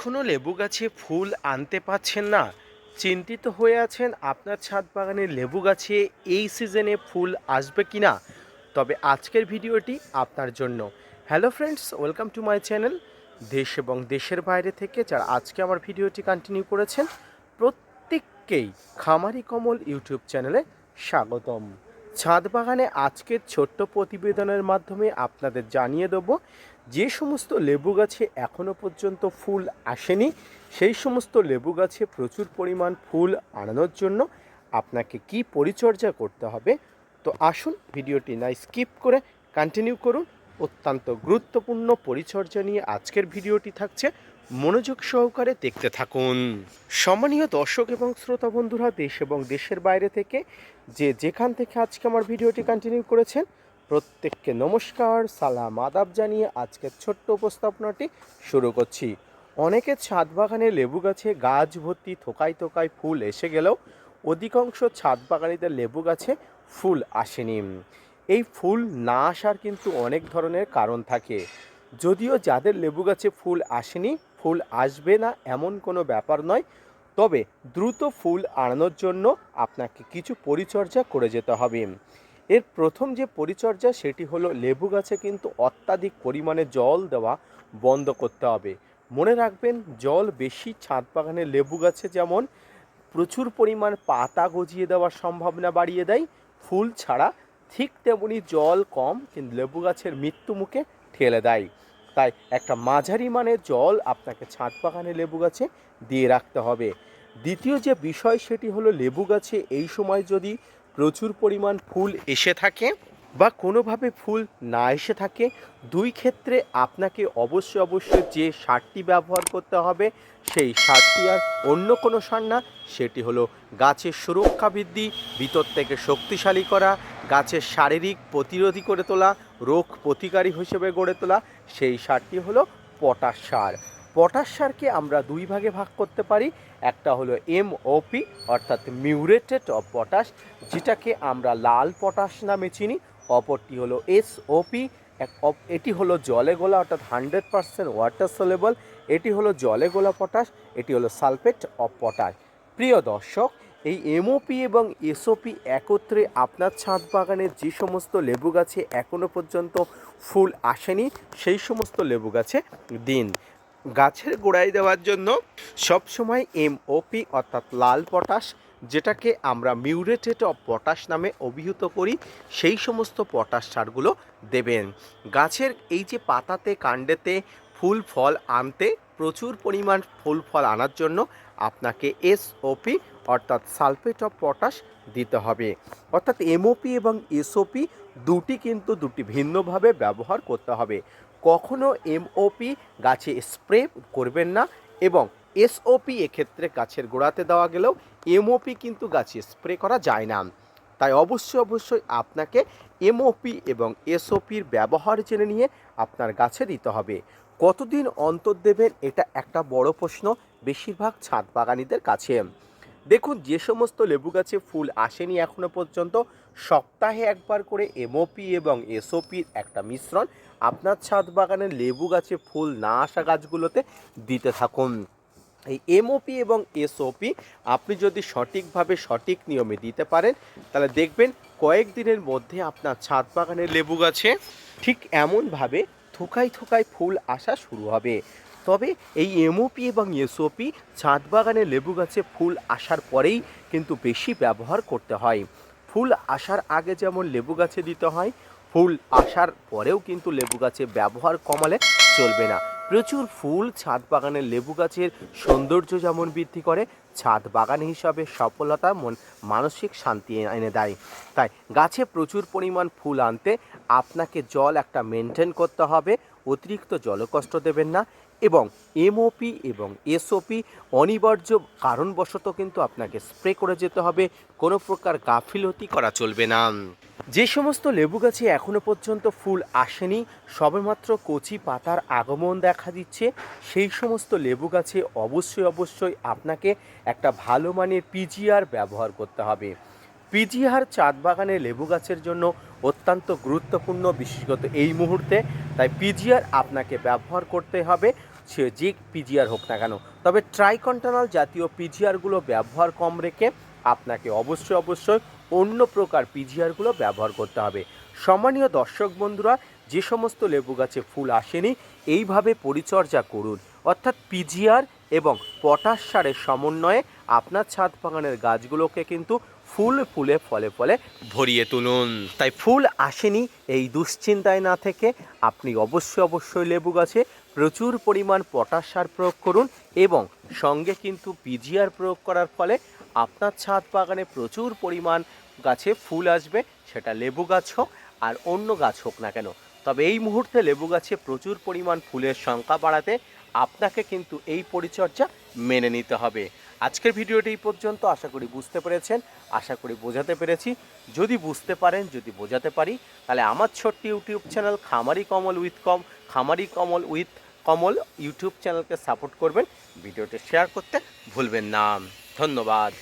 এখনও লেবু গাছে ফুল আনতে পারছেন না? চিন্তিত হয়ে আছেন আপনার ছাদ বাগানের লেবু গাছে এই সিজনে ফুল আসবে কি না? তবে আজকের ভিডিওটি আপনার জন্য। Hello friends welcome to my channel দেশ এবং দেশের বাইরে থেকে যারা আজকে আমার ভিডিওটি কন্টিনিউ করেছেন, প্রত্যেককেই খামারি কমল ইউটিউব চ্যানেলে স্বাগতম। ছাদ বাগানে আজকের ছোট্ট প্রতিবেদনের মাধ্যমে আপনাদের জানিয়ে দেবো, যে সমস্ত লেবু গাছে এখনও পর্যন্ত ফুল আসেনি, সেই সমস্ত লেবু গাছে প্রচুর পরিমাণ ফুল আনানোর জন্য আপনাকে কি পরিচর্যা করতে হবে? তো আসুন ভিডিওটি না স্কিপ করে কন্টিনিউ করুন। অত্যন্ত গুরুত্বপূর্ণ পরিচর্যা নিয়ে আজকের ভিডিওটি থাকছে। মনোযোগ সহকারে দেখতে থাকুন। সম্মানীয় দর্শক এবং শ্রোতা বন্ধুরা, দেশ এবং দেশের বাইরে থেকে যে যেখান থেকে আজকে আমার ভিডিওটি কন্টিনিউ করেছেন, প্রত্যেককে নমস্কার, সালাম, আদাব জানিয়ে আজকের ছোট্ট উপস্থাপনাটি শুরু করছি। অনেকের ছাদ বাগানে লেবু গাছে গাছ ভর্তি থোকায় থোকায় ফুল এসে গেলেও অধিকাংশ ছাদ বাগানিদের লেবু গাছে ফুল আসেনি। এই ফুল না আসার কিন্তু অনেক ধরনের কারণ থাকে। যদিও যাদের লেবু গাছে ফুল আসেনি, ফুল আসবে না এমন কোনো ব্যাপার নয়। তবে দ্রুত ফুল আনানোর জন্য আপনাকে কিছু পরিচর্যা করে যেতে হবে। এর প্রথম যে পরিচর্যা, সেটি হলো লেবু গাছে কিন্তু অত্যাধিক পরিমাণে জল দেওয়া বন্ধ করতে হবে। মনে রাখবেন, জল বেশি ছাদ বাগানের লেবু গাছে যেমন প্রচুর পরিমাণ পাতা গজিয়ে দেওয়ার সম্ভাবনা বাড়িয়ে দেয়, ফুল ছাড়া ঠিক তেমনি জল কম কিন্তু লেবু গাছের মৃত্যু মুখে ঠেলে দেয়। তাই একটা মাঝারি মানের জল আপনাকে ছাদ বাগানে লেবু গাছে দিয়ে রাখতে হবে। দ্বিতীয় যে বিষয় সেটি হলো লেবু গাছে এই সময় যদি প্রচুর পরিমাণ ফুল এসে থাকে বা কোনোভাবে ফুল না এসে থাকে, দুই ক্ষেত্রে আপনাকে অবশ্যই অবশ্যই যে সারটি ব্যবহার করতে হবে, সেই সারটি আর অন্য কোনো সার না। সেটি হলো গাছের সুরক্ষা বৃদ্ধি, ভিতর থেকে শক্তিশালী করা, গাছের শারীরিক প্রতিরোধী করে তোলা রোগ প্রতিকারী হিসেবে গড়ে তোলা, সেই সারটি হলো পটাশ সার। পটাশ সারকে আমরা দুই ভাগে ভাগ করতে পারি। একটা হলো এমওপি অর্থাৎ মিউরেটেড অফ পটাশ, যেটাকে আমরা লাল পটাশ নামে চিনি। অপরটি হলো এসওপি এটি হলো জলে গোলা, অর্থাৎ হান্ড্রেড পারসেন্ট ওয়াটার সলেবল। এটি হলো জলে গোলা পটাশ, এটি হলো সালফেট অফ পটাশ। প্রিয় দর্শক এই এমওপি এবং এসওপি একত্রে আপনার ছাদ বাগানের যে সমস্ত লেবু গাছে এখনও পর্যন্ত ফুল আসেনি, সেই সমস্ত লেবু গাছে দিন। গাছের গোড়ায় দেওয়ার জন্য সবসময় এমওপি অর্থাৎ লাল পটাশ, যেটাকে আমরা মিউরেটেড অফ পটাশ নামে অভিহিত করি, সেই সমস্ত পটাশ সারগুলো দেবেন। গাছের এই যে পাতাতে, কাণ্ডেতে ফুল ফল আনতে, প্রচুর পরিমাণ ফুল ফল আনার জন্য আপনাকে এসওপি অর্থাৎ সালফেট অফ পটাশ দিতে হবে। অর্থাৎ এমওপি এবং এসওপি দুটি কিন্তু দুটি ভিন্নভাবে ব্যবহার করতে হবে। কখনো এমওপি গাছে স্প্রে করবেন না এবং এসওপি এক্ষেত্রে গাছের গোড়াতে দেওয়া গেলেও এমওপি কিন্তু গাছে স্প্রে করা যায় না। তাই অবশ্যই অবশ্যই আপনাকে এমওপি এবং এসওপির ব্যবহার জেনে নিয়ে আপনার গাছে দিতে হবে। কতদিন অন্তর দেবেন এটা একটা বড় প্রশ্ন বেশিরভাগ ছাদ বাগানিদের কাছে। দেখুন, যে সমস্ত লেবু গাছে ফুল আসেনি এখনও পর্যন্ত, সপ্তাহে একবার করে এমওপি এবং এসওপির একটা মিশ্রণ আপনার ছাদ বাগানের লেবু গাছে ফুল না আসা গাছগুলোতে দিতে থাকুন। এই এমওপি এবং এসওপি আপনি যদি সঠিকভাবে সঠিক নিয়মে দিতে পারেন, তাহলে দেখবেন কয়েক দিনের মধ্যে আপনার ছাদ বাগানের লেবু গাছে ঠিক এমনভাবে থোকায় থোকায় ফুল আসা শুরু হবে। তবে এই এমওপি এবং এসওপি ছাদ বাগানে লেবু গাছে ফুল আসার পরেই কিন্তু বেশি ব্যবহার করতে হয়। ফুল আসার আগে যেমন লেবু গাছে দিতে হয়, ফুল আসার পরেও কিন্তু লেবু গাছে ব্যবহার কমালে চলবে না। প্রচুর ফুল, ছাদ বাগানের লেবু গাছের সৌন্দর্য যেমন বৃদ্ধি করে, ছাদ বাগান হিসাবে সফলতা মন, মানসিক শান্তি এনে দেয়। তাই গাছে প্রচুর পরিমাণ ফুল আনতে আপনাকে জল একটা মেনটেন করতে হবে, অতিরিক্ত জলকষ্ট দেবেন না এবং এমওপি এবং এসওপি অনিবার্য কারণবশত কিন্তু আপনাকে স্প্রে করে যেতে হবে, কোনো প্রকার গাফিলতি করা চলবে না। যে সমস্ত লেবু গাছে এখনও পর্যন্ত ফুল আসেনি, সবেমাত্র কচি পাতার আগমন দেখা দিচ্ছে। সেই সমস্ত লেবু গাছে অবশ্যই অবশ্যই আপনাকে একটা ভালো মানের পিজিআর ব্যবহার করতে হবে। পিজিআর চাঁদ বাগানে লেবু গাছের জন্য অত্যন্ত গুরুত্বপূর্ণ, বিশেষত এই মুহূর্তে। তাই পিজিআর আপনাকে ব্যবহার করতে হবে, সে যে পিজিআর হোক না কেন। তবে ট্রাইকন্টানাল জাতীয় পিজিআরগুলো ব্যবহার কম রেখে আপনাকে অবশ্যই অবশ্যই অন্য প্রকার পিজিআরগুলো ব্যবহার করতে হবে। সম্মানীয় দর্শক বন্ধুরা, যে সমস্ত লেবু গাছে ফুল আসেনি, এইভাবে পরিচর্যা করুন। অর্থাৎ পিজিআর এবং পটাশ সারের সমন্বয়ে আপনার ছাদ বাগানের গাছগুলোকে কিন্তু ফুল ফুলে ফলে ফলে ভরিয়ে তুলুন। তাই ফুল আসেনি, এই দুশ্চিন্তায় না থেকে আপনি অবশ্যই অবশ্যই লেবু গাছে প্রচুর পরিমাণ পটাশ সার প্রয়োগ করুন এবং সঙ্গে কিন্তু পিজিআর প্রয়োগ করার ফলে আপনার ছাদ বাগানে প্রচুর পরিমাণ গাছে ফুল আসবে, সেটা লেবু গাছ হোক আর অন্য গাছ হোক না কেন। তবে এই মুহূর্তে লেবু গাছে প্রচুর পরিমাণ ফুলের সংখ্যা বাড়াতে আপনাকে কিন্তু এই পরিচর্যা মেনে নিতে হবে। আজকের ভিডিওটি এই পর্যন্ত, আশা করি বুঝতে পেরেছেন, আশা করি বোঝাতে পেরেছি। যদি বুঝতে পারেন, যদি বোঝাতে পারি, তাহলে আমার ছোট্ট ইউটিউব চ্যানেল খামারি কমল উইথ কম, খামারি কমল উইথ কমল ইউটিউব চ্যানেলকে সাপোর্ট করবেন। ভিডিওটি শেয়ার করতে ভুলবেন না। ধন্যবাদ।